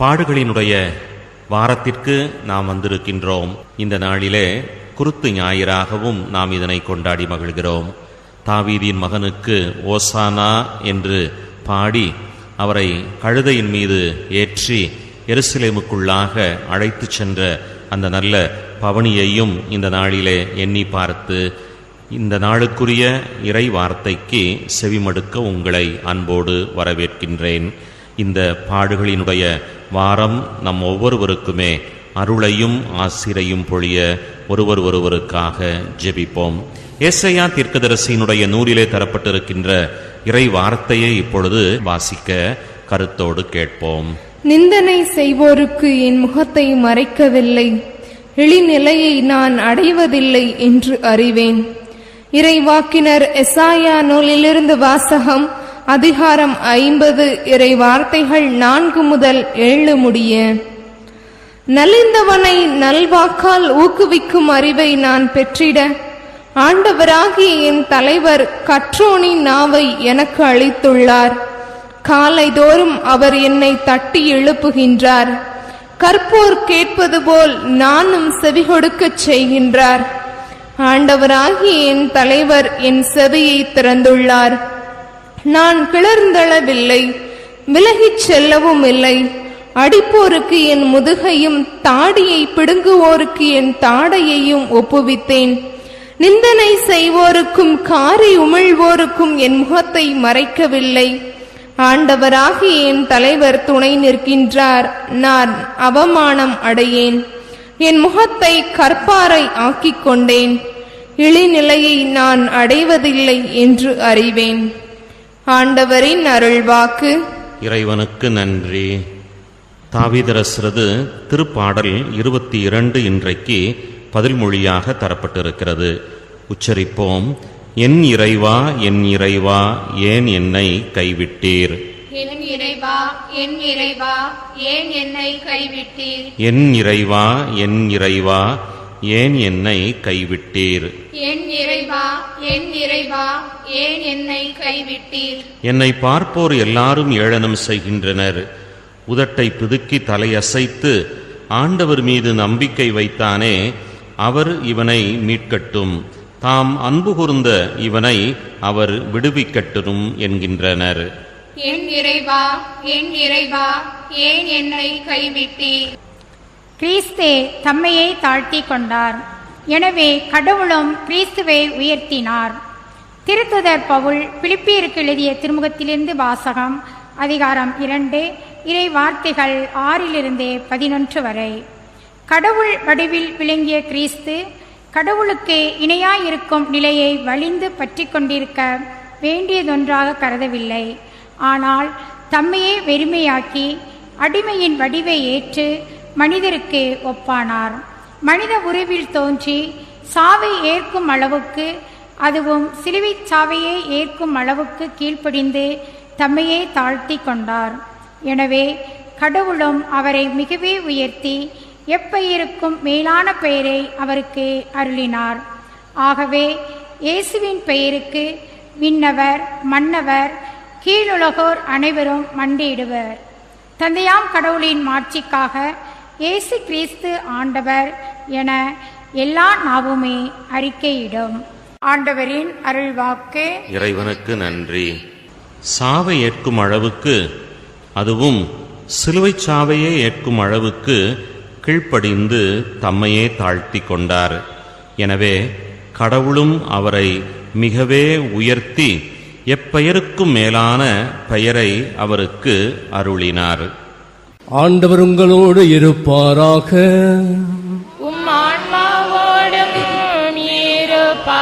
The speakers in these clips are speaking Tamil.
பாடுகளினுடைய வாரத்திற்கு நாம் வந்திருக்கின்றோம். இந்த நாளிலே குருத்து ஞாயிறாகவும் நாம் இதனை கொண்டாடி மகிழ்கிறோம். தாவீதின் மகனுக்கு ஓசானா என்று பாடி அவரை கழுதையின் மீது ஏற்றி எருசலேமுக்குள்ளாக அழைத்துச் சென்ற அந்த நல்ல பவனியையும் இந்த நாளிலே எண்ணி பார்த்து இந்த நாளுக்குரிய இறை வார்த்தைக்கு செவிமடுக்க உங்களை அன்போடு வரவேற்கின்றேன். இந்த பாடுகளினுடைய வாரம் நம் ஒவ்வொருவருக்குமே அருளையும் ஆசிரையும் பொழிய ஒருவர் ஒருவருக்காக ஜெபிப்போம். ஏசையா தீர்க்கதரிசியினுடைய நூலிலே தரப்பட்டிருக்கின்ற இறை வார்த்தையை இப்பொழுது வாசிக்க கருத்தோடு கேட்போம். நிந்தனை செய்வோருக்கு என் முகத்தை மறைக்கவில்லை. இழிநிலையை நான் அடைவதில்லை என்று அறிவேன். இறைவாக்கினர் எசாயா நூலிலிருந்து வாசகம் அதிகாரம் ஐம்பது இறை வார்த்தைகள் நான்கு முதல் ஏழு முடிய நலிந்தவனை நல்வாக்கால் ஊக்குவிக்கும் அறிவை நான் பெற்றிட ஆண்டவராகிய என் தலைவர் கற்றோனின் நாவை எனக்கு அளித்துள்ளார். காலைதோறும் அவர் என்னை தட்டி எழுப்புகின்றார். கற்போர் கேட்பது போல் நானும் செவி கொடுக்கச் செய்கின்றார். ஆண்டவராகிய என் தலைவர் என் செவியை திறந்துள்ளார். நான் கிளர்ந்தளவில்லை விலகிச் செல்லவும் இல்லை அடிப்போருக்கு என் முதுகையும் தாடியை பிடுங்குவோருக்கு என் தாடையையும் ஒப்புவித்தேன். நிந்தனை செய்வோருக்கும் காரி உமிழ்வோருக்கும் என் முகத்தை மறைக்கவில்லை. ஆண்டவராகி என் தலைவர் துணை நிற்கின்றார் நான் அவமானம் அடையேன். என் முகத்தை கற்பாரை ஆக்கிக் கொண்டேன். இழிநிலையை நான் அடைவதில்லை என்று அறிவேன். ஆண்டவரின் அருள்வாக்கு. இறைவனுக்கு நன்றி. தாவீதரசரது திருப்பாடல் இருபத்தி இரண்டு இன்றைக்கு பதில் மொழியாக தரப்பட்டிருக்கிறது. உச்சரிப்போம். என் இறைவா என் இறைவா ஏன் என்னை கைவிட்டீர்? என் இறைவா என் இறைவா ஏன் என்னை கைவிட்டீர்? என் இறைவா என் இறைவா ஏன் என்னை கைவிட்டீர்? என் இறைவா என் இறைவா ஏன் என்னை கைவிட்டீர்? என்னை பார்ப்போர் எல்லாரும் ஏளனம் செய்கின்றனர். உதட்டை பிதுக்கி தலையசைத்து ஆண்டவர் மீது நம்பிக்கை வைத்தானே அவர் இவனை மீட்கட்டும். தாம் அன்பு கூர்ந்த இவனை அவர் விடுவிக்கட்டும் என்கின்றனர். என் இறைவா என் இறைவா ஏன் என்னை கைவிட்டீர்? கிறிஸ்து தம்மையை தாழ்த்தி கொண்டார். எனவே கடவுளும் கிறிஸ்துவை உயர்த்தினார். திருத்துதர் பவுல் பிலிப்பியருக்கு எழுதிய திருமுகத்திலிருந்து வாசகம் அதிகாரம் இரண்டு இறை வார்த்தைகள் ஆறிலிருந்தே பதினொன்று வரை. கடவுள் வடிவில் விளங்கிய கிறிஸ்து கடவுளுக்கு இணையாயிருக்கும் நிலையை வலிந்து பற்றி கொண்டிருக்க வேண்டியதொன்றாக கருதவில்லை. ஆனால் தம்மையே வெறுமையாக்கி அடிமையின் வடிவை ஏற்று மனிதருக்கு ஒப்பானார். மனித உருவில் தோன்றி சாவை ஏற்கும் அளவுக்கு அதுவும் சிலுவை சாவையே ஏற்கும் அளவுக்கு கீழ்ப்படிந்து தம்மையே தாழ்த்தி கொண்டார். எனவே கடவுளும் அவரை மிகவே உயர்த்தி எப்பெயருக்கும் மேலான பெயரை அவருக்கு அருளினார். ஆகவே இயேசுவின் பெயருக்கு விண்ணவர் மன்னவர் கீழுலகோர் அனைவரும் மண்டியிடுவர். தந்தையாம் கடவுளின் மாட்சிக்காக இயேசு கிறிஸ்து ஆண்டவர் என எல்லா நாவுமே அறிக்கையிடும். ஆண்டவரின் அருள்வாக்கு. இறைவனுக்கு நன்றி. சாவை ஏற்கும் அளவுக்கு அதுவும் சிலுவைச் சாவையே ஏற்கும் அளவுக்கு கீழ்ப்படிந்து தம்மையே தாழ்த்தி கொண்டார். எனவே கடவுளும் அவரை மிகவே உயர்த்தி எப்பெயருக்கும் மேலான பெயரை அவருக்கு அருளினார். ஆண்டவர் உங்களோடு இருப்பாராக. உம் ஆன்மாவோடும் இருப்பாராக.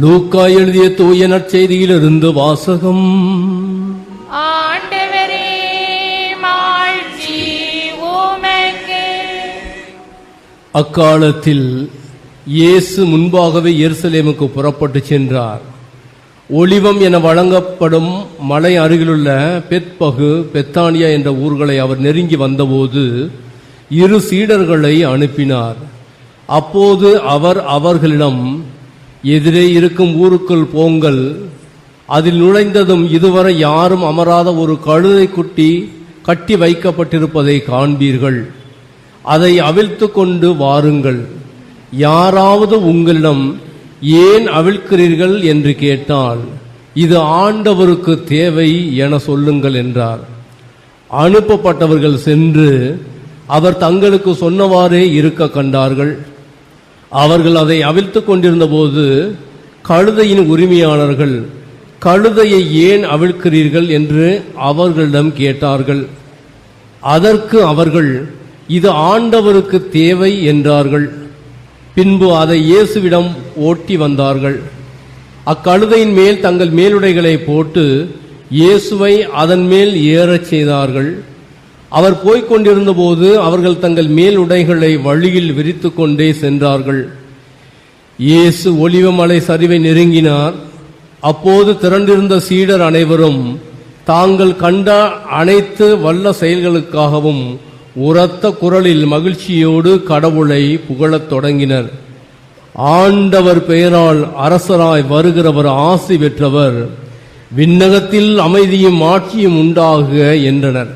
லூக்கா எழுதிய தூய நற்செய்தியிலிருந்து வாசகம். அக்காலத்தில் இயேசு முன்பாகவே எருசலேமுக்கு புறப்பட்டு சென்றார். ஒளிவம் என வழங்கப்படும் மலை அருகிலுள்ள பெத்பகு பெத்தானியா என்ற ஊர்களை அவர் நெருங்கி வந்தபோது இரு சீடர்களை அனுப்பினார். அப்போது அவர் அவர்களிடம் எதிரே இருக்கும் ஊருக்குள் போங்கள். அதில் நுழைந்ததும் இதுவரை யாரும் அமராத ஒரு கழுதை குட்டி கட்டி வைக்கப்பட்டிருப்பதை காண்பீர்கள். அதை அவிழ்த்து கொண்டு வாருங்கள். யாராவது உங்களிடம் ஏன் அவிழ்க்கிறீர்கள் என்று கேட்டால் இது ஆண்டவருக்கு தேவை என சொல்லுங்கள் என்றார். அனுப்பப்பட்டவர்கள் சென்று அவர் தங்களுக்கு சொன்னவாறே இருக்க கண்டார்கள். அவர்கள் அதை அவிழ்த்து கொண்டிருந்தபோது கழுதையின் உரிமையாளர்கள் கழுதையை ஏன் அவிழ்க்கிறீர்கள்? என்று அவர்களிடம் கேட்டார்கள். அதற்கு அவர்கள் இது ஆண்டவருக்கு தேவை என்றார்கள். பின்பு அதை இயேசுவிடம் ஓட்டி வந்தார்கள். அக்கழுதையின் மேல் தங்கள் மேலுடைகளை போட்டு இயேசுவை அதன் மேல் ஏறச் செய்தார்கள். அவர் போய்க் கொண்டிருந்தபோது அவர்கள் தங்கள் மேலுடைகளை வழியில் விரித்து கொண்டே சென்றார்கள். இயேசு ஒளிவமலை சரிவை நெருங்கினார். அப்போது திரண்டிருந்த சீடர் அனைவரும் தாங்கள் கண்ட அனைத்து வல்ல செயல்களுக்காகவும் உரத்த குரலில் மகிழ்ச்சியோடு கடவுளை புகழத் தொடங்கினர். ஆண்டவர் பெயரால் அரசராய் வருகிறவர் ஆசி பெற்றவர். விண்ணகத்தில் அமைதியும் ஆட்சியும் உண்டாக என்றனர்.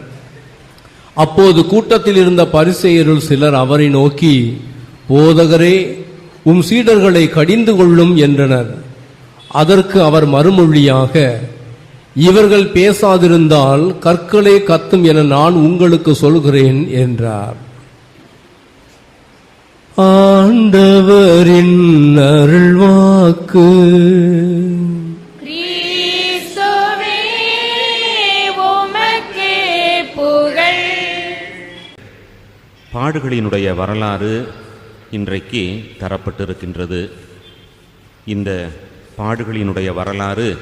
அப்போது கூட்டத்தில் இருந்த பரிசெயருள் சிலர் அவரை நோக்கி போதகரே உம் சீடர்களை கடிந்து கொள்ளும் என்றனர். அதற்கு அவர் மறுமொழியாக இவர்கள் பேசாதிருந்தால் கற்களே கத்தும் என நான் உங்களுக்கு சொல்கிறேன் என்றார். ஆண்டவரின் அருள்வாக்கு. கிறிஸ்துவே உமக்கே புகழ். பாடுகளினுடைய வரலாறு இன்றைக்கு தரப்பட்டிருக்கின்றது. இந்த பாடுகளினுடைய வரலாறு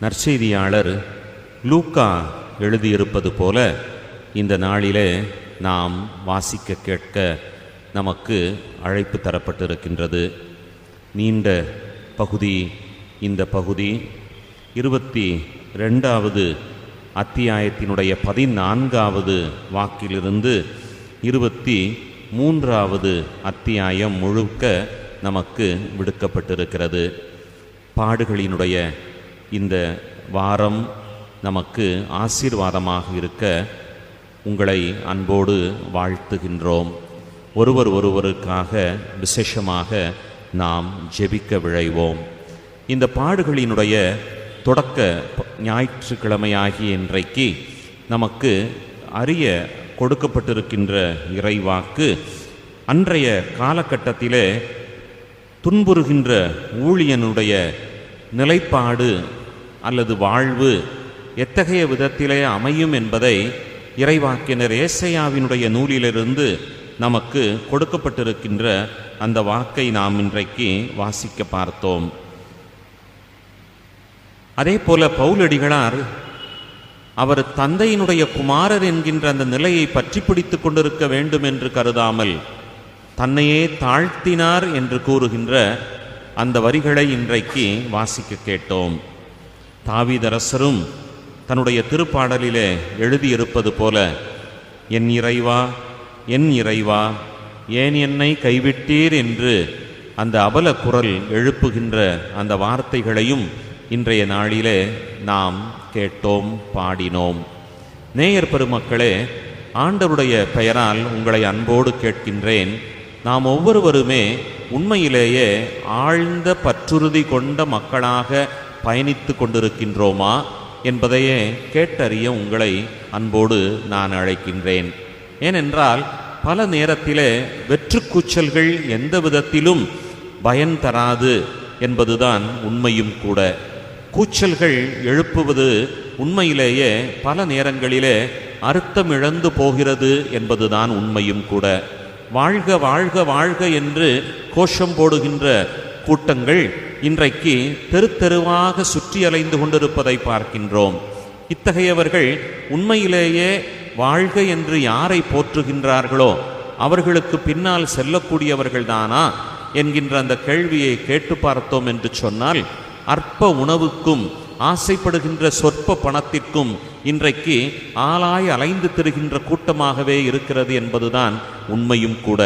நற்செய்தியாளர் லூக்கா எழுதியிருப்பது போல இந்த நாளிலே நாம் வாசிக்க கேட்க நமக்கு அழைப்பு தரப்பட்டிருக்கின்றது. நீண்ட பகுதி இந்த பகுதி இருபத்தி ரெண்டாவது அத்தியாயத்தினுடைய பதினான்காவது வாக்கிலிருந்து இருபத்தி மூன்றாவது அத்தியாயம் முழுக்க நமக்கு விடுக்கப்பட்டிருக்கிறது. பாடுகளினுடைய இந்த வாரம் நமக்கு ஆசீர்வாதமாக இருக்க உங்களை அன்போடு வாழ்த்துகின்றோம். ஒருவர் ஒருவருக்காக விசேஷமாக நாம் ஜெபிக்க விழைவோம். இந்த பாடுகளினுடைய தொடக்க ப- ஞாயிற்றுக்கிழமையாகிய இன்றைக்கு நமக்கு அறிய கொடுக்கப்பட்டிருக்கின்ற இறைவாக்கு அன்றைய காலகட்டத்திலே துன்புறுகின்ற ஊழியனுடைய நிலைப்பாடு அல்லது வாழ்வு எத்தகைய விதத்திலே அமையும் என்பதை இறைவாக்கினர் ஏசையாவினுடைய நூலிலிருந்து நமக்கு கொடுக்கப்பட்டிருக்கின்ற அந்த வாக்கை நாம் இன்றைக்கு வாசிக்க பார்த்தோம். அதே போல பவுலடிகளார் அவர் தந்தையினுடைய குமாரர் என்கின்ற அந்த நிலையை பற்றி பிடித்துக் கொண்டிருக்க வேண்டும் என்று கருதாமல் தன்னையே தாழ்த்தினார் என்று கூறுகின்ற அந்த வரிகளை இன்றைக்கு வாசிக்க கேட்டோம். தாவிதரசரும் தன்னுடைய திருப்பாடலிலே எழுதியிருப்பது போல என் இறைவா என் இறைவா ஏன் என்னை கைவிட்டீர் என்று அந்த அபல குரல் எழுப்புகின்ற அந்த வார்த்தைகளையும் இன்றைய நாளிலே நாம் கேட்டோம் பாடினோம். நேயர் பெருமக்களே ஆண்டவருடைய பெயரால் உங்களை அன்போடு கேட்கின்றேன். நாம் ஒவ்வொருவருமே உண்மையிலேயே ஆழ்ந்த பற்றுறுதி கொண்ட மக்களாக பயணித்து கொண்டிருக்கின்றோமா என்பதையே கேட்டறிய உங்களை அன்போடு நான் அழைக்கின்றேன். ஏனென்றால் பல நேரத்திலே வெற்றுக்கூச்சல்கள் எந்த விதத்திலும் பயன் தராது என்பதுதான் உண்மையும் கூட. கூச்சல்கள் எழுப்புவது உண்மையிலேயே பல நேரங்களிலே அர்த்தமிழந்து போகிறது என்பதுதான் உண்மையும் கூட. வாழ்க வாழ்க வாழ்க என்று கோஷம் போடுகின்ற கூட்டங்கள் இன்றைக்கு தெரு தெருவாக சுற்றி அலைந்து கொண்டிருப்பதை பார்க்கின்றோம். இத்தகையவர்கள் உண்மையிலேயே வாழ்க என்று யாரை போற்றுகின்றார்களோ அவர்களுக்கு பின்னால் செல்லக்கூடியவர்கள்தானா என்கின்ற அந்த கேள்வியை கேட்டு பார்த்தோம் என்று சொன்னால் அற்ப உணவுக்கும் ஆசைப்படுகின்ற சொற்ப பணத்திற்கும் இன்றைக்கு ஆளாய் அலைந்து திரிகின்ற கூட்டமாகவே இருக்கிறது என்பதுதான் உண்மையும் கூட.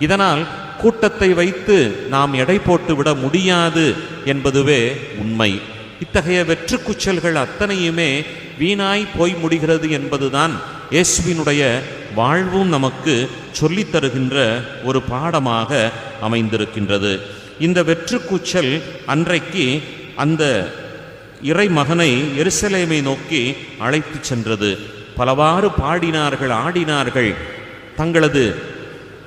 இதனால் கூட்டத்தை வைத்து நாம் எடை போட்டுவிட முடியாது என்பதுவே உண்மை. இத்தகைய வெற்றுக்குச்சல்கள் அத்தனையுமே வீணாய் போய் முடிகிறது என்பதுதான் இயேசுவினுடைய வாழ்வும் நமக்கு சொல்லித் தருகின்ற ஒரு பாடமாக அமைந்திருக்கின்றது. இந்த வெற்றுக்கூச்சல் அன்றைக்கு அந்த இறைமகனை எருசலேமை நோக்கி அழைத்துச் சென்றது. பலவாறு பாடினார்கள் ஆடினார்கள். தங்களது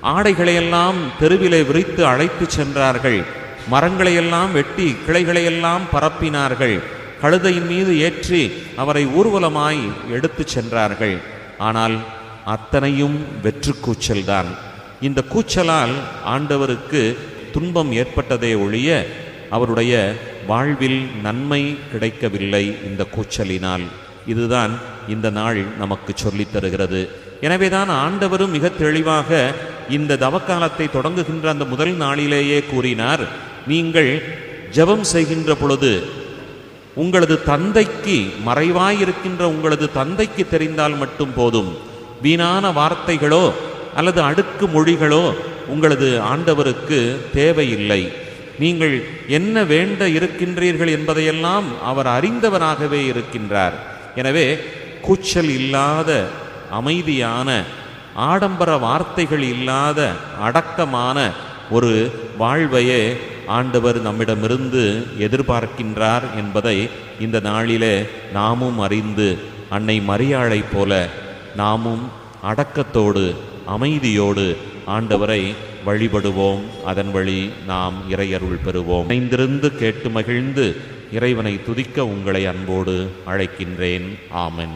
ஆடைகளையெல்லாம் தெருவிலே விரித்து அழைத்துச் சென்றார்கள். மரங்களையெல்லாம் வெட்டி கிளைகளையெல்லாம் பரப்பினார்கள். கழுதையின் மீது ஏற்றி அவரை ஊர்வலமாய் எடுத்துச் சென்றார்கள். ஆனால் அத்தனையும் வெற்று கூச்சல்தான். இந்த கூச்சலால் ஆண்டவருக்கு துன்பம் ஏற்பட்டதே ஒழிய அவருடைய வாழ்வில் நன்மை கிடைக்கவில்லை இந்த கூச்சலினால். இதுதான் இந்த நாள் நமக்கு சொல்லித் தருகிறது. எனவேதான் ஆண்டவரும் மிக தெளிவாக இந்த தவக்காலத்தை தொடங்குகின்ற அந்த முதல் நாளிலேயே கூறினார் நீங்கள் ஜெபம் செய்கின்ற பொழுது உங்களது தந்தைக்கு மறைவாயிருக்கின்ற உங்களது தந்தைக்கு தெரிந்தால் மட்டும் போதும். வீணான வார்த்தைகளோ அல்லது அடுக்கு மொழிகளோ உங்களது ஆண்டவருக்கு தேவையில்லை. நீங்கள் என்ன வேண்ட இருக்கின்றீர்கள் என்பதையெல்லாம் அவர் அறிந்தவராகவே இருக்கின்றார். எனவே கூச்சல் இல்லாத அமைதியான ஆடம்பர வார்த்தைகள் இல்லாத அடக்கமான ஒரு வாழ்வையே ஆண்டவர் நம்மிடமிருந்து எதிர்பார்க்கின்றார் என்பதை இந்த நாளிலே நாமும் அறிந்து அன்னை மரியாளைப் போல நாமும் அடக்கத்தோடு அமைதியோடு ஆண்டவரை வழிபடுவோம். அதன் வழி நாம் இறையருள் பெறுவோம். இணைந்திருந்து கேட்டு மகிழ்ந்து இறைவனை துதிக்க உங்களை அன்போடு அழைக்கின்றேன். ஆமன்.